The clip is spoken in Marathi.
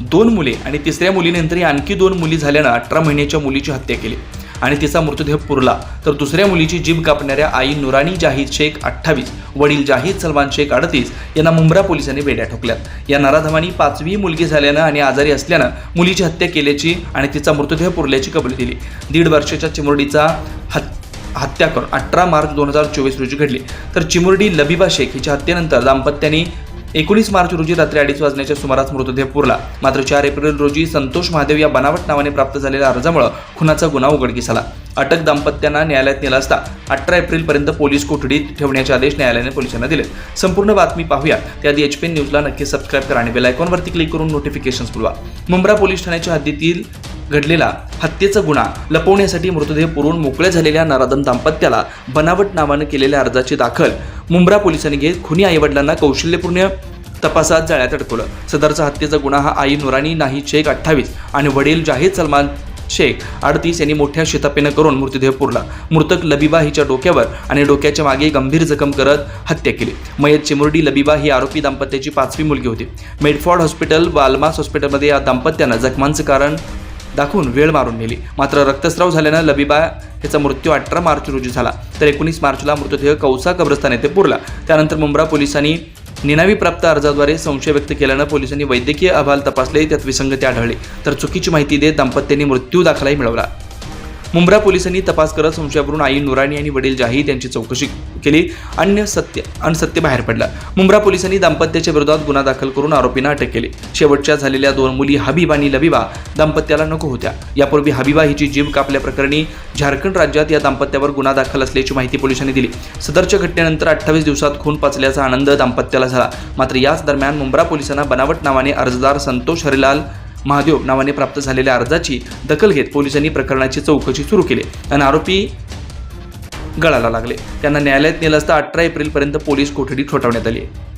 दोन मुले आणि तिसऱ्या मुलीनंतर आणखी दोन मुली झाल्यानं अठरा महिन्याच्या मुलीची हत्या केली. आणि तिचा मृतदेह पुरला. तर दुसऱ्या मुलीची जीभ कापणाऱ्या आई नुरानी जाहीद शेख अठ्ठावीस वडील जाहीद सलमान शेख अडतीस यांना मुंब्रा पोलिसांनी बेड्या ठोकल्यात या नराधमानी पाचवी मुलगी झाल्यानं आणि आजारी असल्यानं मुलीची हत्या केल्याची आणि तिचा मृतदेह पुरल्याची कबुली दिली. दीड वर्षाच्या चिमुरडीचा हत हत्या करून अठरा मार्च दोन हजार चोवीस रोजी घडली. तर चिमुरडी लबिबा शेख हिच्या हत्येनंतर दाम्पत्याने एकोणीस मार्च रोजी रात्री अडीच वाजण्याच्या सुमारास मृतदेह पुरला. मात्र चार एप्रिल रोजी संतोष महादेव या बनावट नावाने प्राप्त झालेल्या अर्जामुळे खुनाचा गुन्हा उघडकीस आला. अटक दाम्पत्यांना न्यायालयात नेला असता अठरा एप्रिलपर्यंत पोलीस कोठडीत ठेवण्याचे आदेश न्यायालयाने पोलिसांना दिले. संपूर्ण बातमी पाहूया. त्याआधी एच पी न्यूजला नक्की सबस्क्राईब करा आणि बेल आयकॉनवरती क्लिक करून नोटिफिकेशन पुरवा मुंब्रा पोलीस ठाण्याच्या हद्दीतील घडलेला हत्येचा गुन्हा लपवण्यासाठी मृतदेह पुरवून मोकळ्या झालेल्या नराधम दाम्पत्याला बनावट नावानं केलेल्या अर्जाची दाखल मुंब्रा पोलिसांनी घेत खुनी आईवडिलांना कौशल्यपूर्ण तपासात जाळ्यात अडकवलं. सदरचा हत्येचा गुन्हा हा आई नुराणी नाही शेख अठ्ठावीस आणि वडील जाहीद सलमान शेख अडतीस यांनी मोठ्या शेतापेनं करून मृतदेह पुरला. मृतक लबिबा हिच्या डोक्यावर आणि डोक्याच्या मागे गंभीर जखम करत हत्या केली. मयत चिमुरडी लबिबा ही आरोपी दाम्पत्याची पाचवी मुलगी होती. मेडफॉर्ड हॉस्पिटल वाल्मास हॉस्पिटलमध्ये या दाम्पत्यानं जखमांचं कारण दाखवून वेळ मारून नेली. मात्र रक्तस्राव झाल्यानं लबिबा याचा मृत्यू अठरा मार्च रोजी झाला. तर एकोणीस मार्चला मृतदेह कौसा कब्रस्तान येथे पुरला. त्यानंतर मुंब्रा पोलिसांनी निनावी प्राप्त अर्जाद्वारे संशय व्यक्त केल्यानं पोलिसांनी वैद्यकीय अहवाल तपासले त्यात विसंगती आढळली. तर चुकीची माहिती देत दाम्पत्याने मृत्यू दाखलाही मिळवला. मुंब्रा पोलिसांनी तपास करत संशयावरून आई नुराणी आणि वडील जाहीद यांची चौकशी केली. अन्य सत्य अनसत्य बाहेर पडलं. मुंब्रा पोलिसांनी दाम्पत्याच्या विरोधात गुन्हा दाखल करून आरोपींना अटक केली. शेवटच्या झालेल्या दोन मुली हबीब आणि लबिबा दाम्पत्याला नको होत्या. यापूर्वी हबीबा हिची जीभ कापल्याप्रकरणी झारखंड राज्यात या दाम्पत्यावर गुन्हा दाखल असल्याची माहिती पोलिसांनी दिली. सदरच्या घटनेनंतर अठ्ठावीस दिवसात खून पाचल्याचा आनंद दाम्पत्याला झाला. मात्र याच दरम्यान मुंब्रा पोलिसांना बनावट नावाने अर्जदार संतोष हरिलाल महादेव नावाने प्राप्त झालेल्या अर्जाची दखल घेत पोलिसांनी प्रकरणाची चौकशी सुरू केली. आणि आरोपी गळाला लागले. त्यांना न्यायालयात नेलं असता अठरा एप्रिलपर्यंत पोलीस कोठडी ठोठावण्यात आली आहे.